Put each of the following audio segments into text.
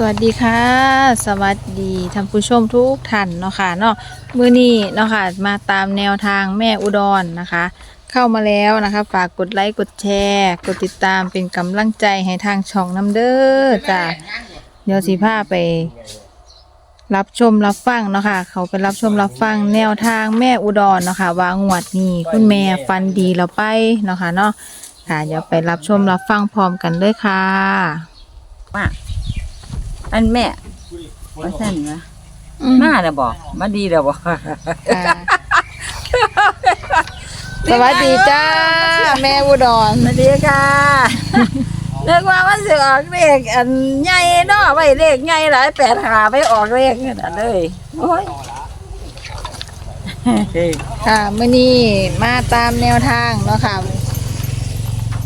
สวัสดีค่ะ สวัสดีท่านผู้ชมทุกท่านเนาะค่ะเนาะมือนี้เนาะค่ะมาตามแนวทางแม่อุดรนะคะ เข้ามาแล้วนะคะฝากกดไลค์กดแชร์ กดติดตามเป็นกำลังใจให้ทางช่องน้ำเด้อจ้ะเดี๋ยวสิพาไป รับชมรับฟังเนาะค่ะเขาไปรับชมรับฟังแนวทางแม่อุดรเนาะค่ะวางวดนี้คุณแม่ฟันดีแล้วไปเนาะค่ะเนาะค่ะเดี๋ยวไปรับชมรับฟังพร้อมกันเลยค่ะมา อันแม่ว่าสั่นวะอืมมาแล้วบอกมาดีแล้วบอกค่ะสวัสดีจ้า แม่อุดรสวัสดีค่ะเรียกว่ามันสิออกเลขอันใหญ่เนาะไว้เลขใหญ่หลายแปดหาไปออกเลขนั่นนะเลยโอ้ยค่ะมื่อนี้มาตามแนวทางเนาะค่ะ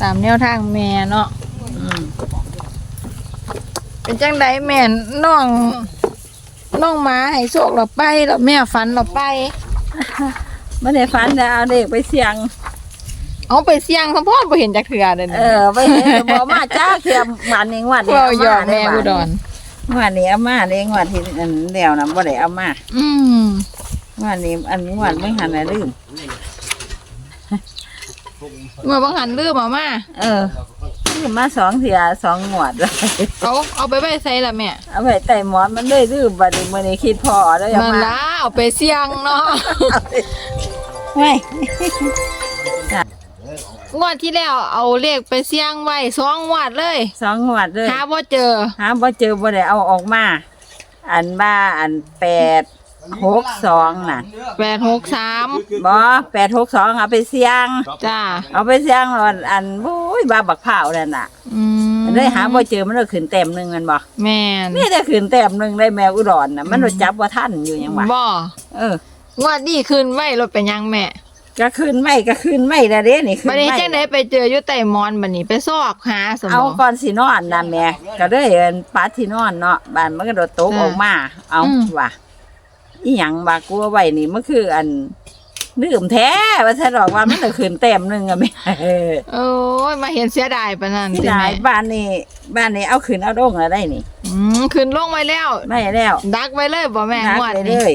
ตามแนวทางแม่เนาะอืม เป็นจังไดแม่น้องน้องหมาให้โชคเราไปแล้วแม่ฝันเราไปไม่ได้ฝันแต่เอาเลขไปเสี่ยง เอาไปเสี่ยงสะพอนบ่เห็นจักเถื่อเลยเออไปเห็นแต่บอกมาจ้าเทียมหวานนี้หวานนี้เราเอาหยอมากแม่อุดรหวานนี้เอามาเลขหวานที่อันเดียวนะบ่ได้เอามาอืมหวานนี้อันหวานไม่หันอะไรลืมเมื่อบางหันลืมเอามาเออ ลืมมาสองเทียสองหวดเลยเอาเอาไปไว้ใส่ละแม่เอาไปใส่หมอนมันเลยลืมบัดนี้มื้อนี้คิดพอแล้วอย่านั่นมาละเอาไปเสี่ยงเนาะไม่งวดที่แล้วเอาเลขไปเสี่ยงไว้สองงวดเลยสองหวัดเลยหาบ่เจอหาบ่เจอบ่ได้เอาออกมา อันบ้าอันแปด หกสองน่ะแปดหกสามบ่แปดหกสองเอาไปเสี่ยง จ้าเอาไปเสี่ยงแล้วอันโอ้ยบ้าบักเผาวนั่นน่ะอืมเลยหาบ่เจอมันเลยขึ้นแต้มหนึงแมันบ่แม่นนี่ได้ขึ้นแต้มหนึงได้แมวอุดรน่ะมันรู้จับบ่ทันอยู่หยังวะบ่เอองวดนี้คืนไว้รถเป็นยังแม่ก็ขึ้นไม่ก็ขึ้นไม่ละเด้นี่ขึ้นบัดนี้ไม่จังได๋ไปเจออยู่ใต้หมอนบัดนี้ไปซอกหาสมเอาองก่อนสินอนนะแม่ก็เลยเอิ้นปาที่นอนเนาะบ้านมันก็โดดตกจ้ะออกมาเอาอืมว่ะ อีหยังว่ากูเอาไว้นี่มันคืออันลืมแท้ว่าถ้าดอกว่ามันจะขึ้นแต้มหนึงอะแม่เออโอ้ยมาเห็นเสียดายปานนั้นที่สิไหนแม่บ้านนี่บ้านนี่เอาขึ้นเอาลงแล้วได้นี่อืมคืนลงไว้แล้ว ไม่แล้วดักไว้เลยบ่แม่นักงวดไปเลนี้ย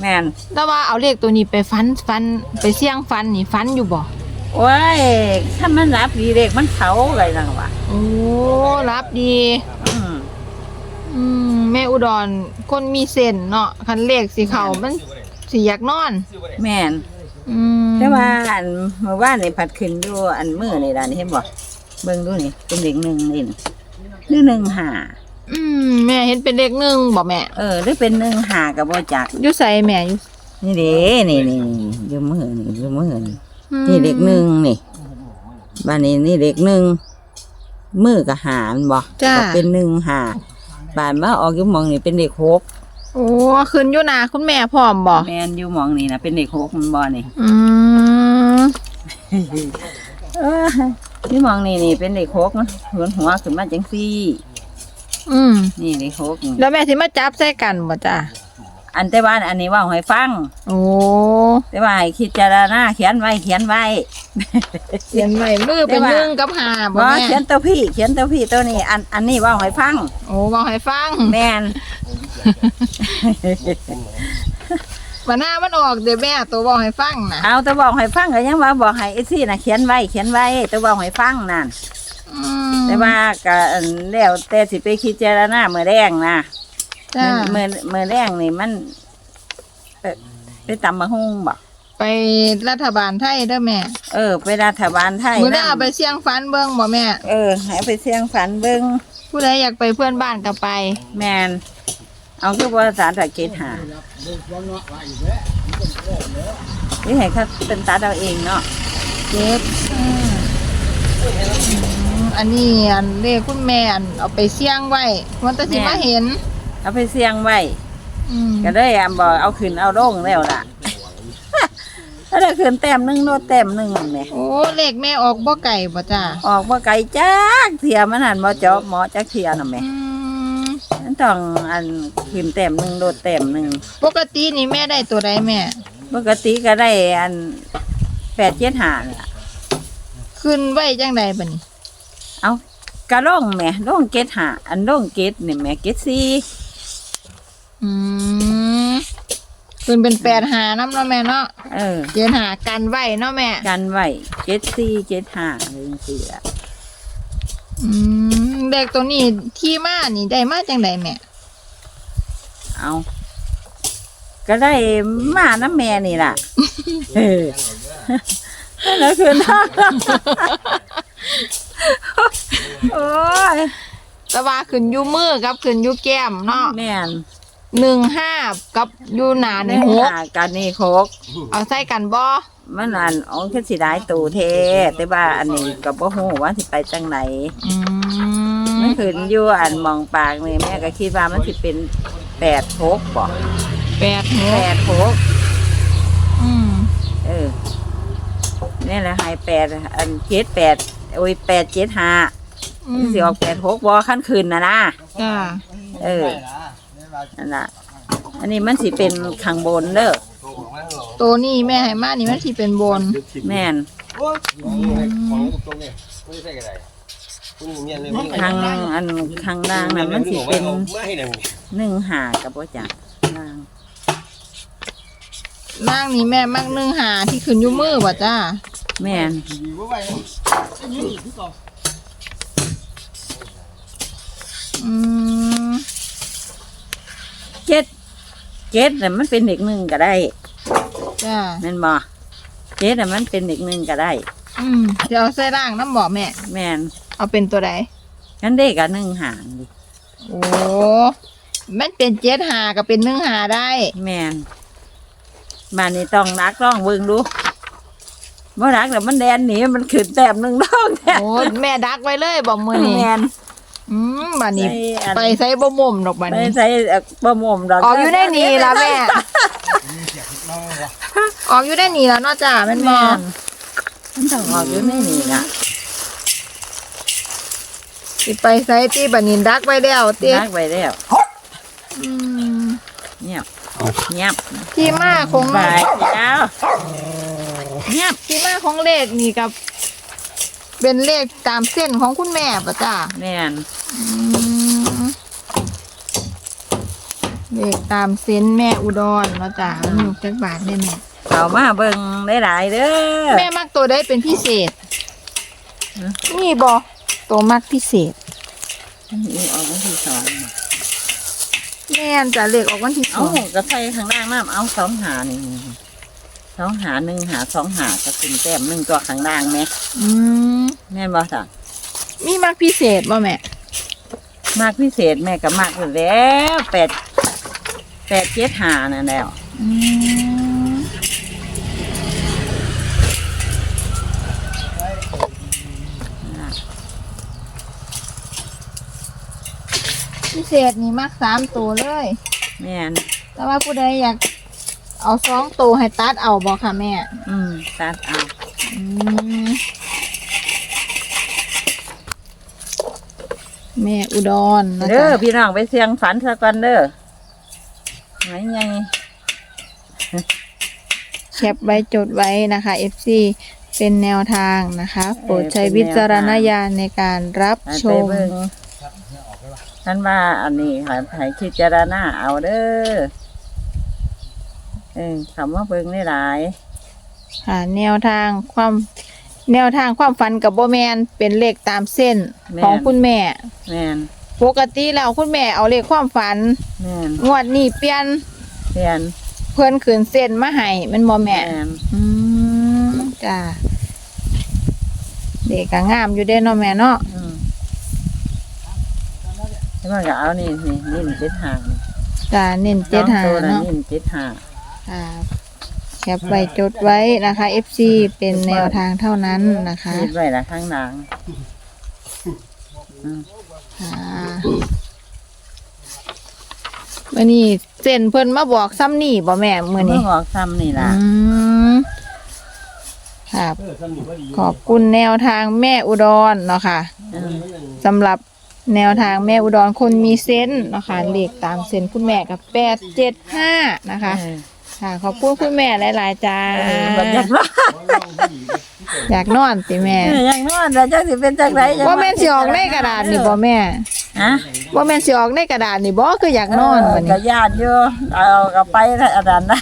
แม่นแต่ว่าเอาเลขตัวนี้ไปฟันฟันไปเสี่ยงฟันนี่ฟันอยู่บ่โอ้ยถ้ามันรับดีเด็กมันเขาอะไรนั่นวะโอ้รับดี อืมอืมแม่อุดรคนมีเส้นเนาะคันเลขสิเข้ามันสิอยากนอน แม่นอืมแต่ว่าอันเมื่อวานนี่ผัดขึ้นอยู่อันมือนี่ล่ะนี่เห็นบ่เบิ่งดูนี่เป็นเด็กหนึ่งนี่นี่หรือหนึ่งหาอืมแม่เห็นเป็นเลขหนึ่งบ่แม่เออหรือเป็นหนึ่งหากับบ่จักอยู่ใส่แม่อยู่นี่เด้นี่นี่นี่อยู่มือนี่อยู่มือนี่อืมนี่เด็กหนึ่งนี่บ้านนี้นี่เด็กหนึ่งมือกับหามันบ่จ้า ก็เป็นหนึ่งหา บ้านมาออกอยู่หมองนี่เป็นเด็กหกโอ้ขึ้นอยู่นาคุณแม่พร้อมบ่แม่นอยู่หมองนี่นะเป็นเด็กหกมันบ่นี่อืมเอออยู่หมองนี่นี่เป็นเด็กหกมันหัวหัวขึ้นมาจังซี่ อืมนี่เด็กหกนี่แล้วแม่สิมาจับใส่กันบ่จ้า อันแต่ว่าอันนี้เว่าให้ฟัง โอ้แต่ว่าให้คิดจารณาเขียนไว้เขียนไว้ เขียนไว้มือเป็นแต่ว่าหนึ่งกับห้าบ่บ่แม่เขียนตัวพี่ เขียนตัวพี่ตัวนี้ อันอันนี้เว่าให้ฟัง โอ้บอกให้ฟังแม่นวันหน้ามันออกเดี๋ยวแม่ตัวบอกให้ฟังนะเอาแต่บอกให้ฟังก็ยังว่าบอกให้ไอ้ซี่น่ะเขียนไว้เขียนไว้แต่บอกให้ฟังนั่นอืมแต่ว่าก็อันแล้วแต่สิไปคิดจารณามื้อแรงนะ จ้ามื้อมื้อแรงนี่มันไปไปตำมะฮุ่งบ่ไปรัฐบาลไทยเด้อแม่ เออ ไปรัฐบาลไทยมือได้นำเอาไปเสี่ยงฟันเบิ่งบ่แม่ เออให้ไปเสี่ยงฝันเบิ่งผู้ใดอยากไปเพื่อนบ้านก็ไป แม่นเอาคือภาษาตะเกียหานี่ให้เขาเป็นตาเราเองเนาะเจ็บอืมอันนี้อันเลขคุณแม่อันเอาไปเสี่ยงไว้มันจะสิมาเห็น เอาไปเสี่ยงไว้อืมก็ได้อันบอกเอาขึ้นเอาลงแล้วล่ะ ถ้าได้ขึ้นแต้มหนึงโนดแต้มหนึงนั่นแหละโอ้เลขแม่ออกบ่ไก่บ่จ้าออกบ่ไกลจักเทียมันหันบ่จอบหมอจักเทียน่ะแหม่อืมมันต้องอันขึ้นแต้มหนึงโดดแต้มหนึงปกตินี่แม่ได้ตัวใดแม่ ปกติก็ได้อัน8 7 5ล่ะ ขึ้นไว้จังใดบัดนี้ เอากะล่องแหม่ล่องเกตหาอันล่องเกตนี่แหม่เกตสี่ อืมเพิ่นเป็นแปดหาน้ำเนาะแม่เนาะเออเย็นหากันไว้เนาะแม่กันไว้เกตสี่เกตหาอะไรจังซี่ล่ะอืมเด็กตัวนี้ที่มานี่ได้มาจังไดแม่เอา ก็ได้มาน้ำแม่นี่ล่ะ เออแล้วคือน้าโอ้ย แต่ว่าขึ้นอยู่มือกับขึ้นอยู่แก้มเนาะ แม่น หนึ่งห้ากับอยู่หนาอันในนี้หกหากันนี่โคกเอาใส่กันบ่มันอันอ๋อคือสิได้ตูเทแต่ว่าอันนี้ก็บ่ฮู้ว่าสิไปจังไหนอืมมันขึ้นอยู่อันมองปากนี่แม่ก็คิดว่ามันสิเป็นแปดโคกบ่แปดหแปกดโคกอืมเออนี่แหละให้แปดอันเจ็ดแปดโอ้ยแปดเจ็ดห้าอืมสิออกแปดโคกบ่ขั้นคืนนะนะจ้าเออ นั่นล่ะ อันนี้มันสิเป็นข้างบนเด้อตัวนี้แม่ให้มานี่มันที่เป็นบนแม่นของตรงนี้ไม่ใช่อะไรคุณเมียนเลยมึงข้างอันข้างล่างนั่นมันสิเป็นไม่เลยหนึ่งหากับบ่จักล่างนั่งนี่แม่มักหนึ่งหาที่ขึ้นอยู่มือบ่จ้าแม่นอืม เจ็ดเจ็ดน่ะมันเป็นเด็กหนึ่งก็ได้จ้าแม่นบ่เจ็ดน่ะมันเป็นเด็กหนึ่งก็ได้ อืมเดี๋ยวเอาใส่ร่างน้ำบ่แม่ แม่นเอาเป็นตัวใดงั้นเด็กกับหนึ่งหางดิโอ้มันเป็นเจ็ดหากับเป็นหนึ่งหาได้ แม่นบ้านนี้ต้องรักต้องเบิ่งดูบ่รักแล้วมันแดนหนีมันขึ้นแต้มหนึ่งดอกแท้โอ้แม่ดักไว้เลยบอกมือนี่แม่น อืมบัดนี้ ใส่อัน ไปใส่บ่มุมดอกบัดไปนี้ใส่เอ่อบ่หม่มดอกออกอยู่ได้นี่ละแม่ ออกอยู่ได้นี่แล้วเนาะจ้าแม่นบ่แม่นมันต้องออกอยู่ในนี่ล่ะสิไปใส่ตีบัดนี้ดักไว้แล้วตีรักไว้แล้วอืมเงียบเงียบที่มาของ ไปแล้วเงียบ ที่มาของเลขนี่กับ เป็นเลขตามเส้นของคุณแม่ป่ะจ้าแม่นอืมเลขตามเส้นแม่อุดรเนาะจ้ามันอยู่จักบาทได้แม่เข้ามาเบิ่งหลายๆเด้อแม่มักตัวได้เป็นพิเศษฮะนี่บอตัวมักพิเศษนี่ออกวันที่สองแม่นจะเลขออกวันที่สเอาอง กระไทยข้างล่างน้ำเอาสองหานี่ สองหาหนึ่งหาสองหากระตุนแต้มหนึ่งตัวข้างล่างไหมอืมแม่นบ่สั่งมีมักพิเศษบ่แม่มากพิเศษแม่ก็มากอยู่แล้วแปดแปดเจ็ดหานั่นแล้วอืมพิเศษนี่มักสามตัวเลย แม่นแต่ว่าผู้ใดอยาก เอาสองตัวให้ตัดเอาบอกค่ะแม่ อืมตัดเอาอืมแม่อุดรนะเด้จ๊ะอพี่น้องไปเสียงฝันสักวันเด้อไหนไงแคปไว้จดไว้นะคะ FC เป็นแนวทางนะคะโปรดใช้วิจารณญาณในการรับไปชมเบิ่งท่านว่าอันนี้ให้ให้คิดจารณาเอาเด้อ เออคำว่าเบิ่งได้หลายค่ะแนวทางความแนวทางความฝันกับโบแมนเป็นเลขตามเส้นแม่นของคุณแม่ แม่นปกติแล้วคุณแม่เอาเลขความฝัน แม่นงวดนี้เปลี่ยนเรียนเพิ่นขืนเส้นมาให้แมันบ่แม่แม่นอืมจ้าเด็กก็งามอยู่เด้เนาะแม่เนาะอืมแล้วมันก็เอานี่นี่นี่มันเจ็ดหางจ้าเน้นเจ็ดหาสองตัวน่ะเนาะนี่มันเจ็ดหาง ค่ะแคปไว้จดไว้นะคะ FC เป็นแนวทางเท่านั้นนะคะคิดไว้ละข้างหลังอืมค่ะมื่อนี้เส้นเพิ่นมาบอกซ้ำนี่บ่แม่มื่อเมื่นี้อออกซ้ำนี่ล่ะ อืมครับ ขอบคุณแนวทางแม่อุดรเนาะค่ะอืมสำหรับแนวทางแม่อุดรคนมีเซนส์เนาะค่ะเลขตามเซนส์คุณแม่กับแปดเจ็ดห้านะคะ เออ ค่ะ ขอบคุณคุณแม่หลายๆจ้าเออบัดอยากนอนอยากนอนติแม่อยากนอนแล้วจักสิเป็นจังไดจังว่าแม่นสิออกในกระดาษนี่บ่แม่ฮะว่าแม่นสิออกในกระดาษนี่บ่คืออยากนอนเอบัอดนี้ ก็ญาติอยู่เอากลับไปถ้าอันนั้นนะ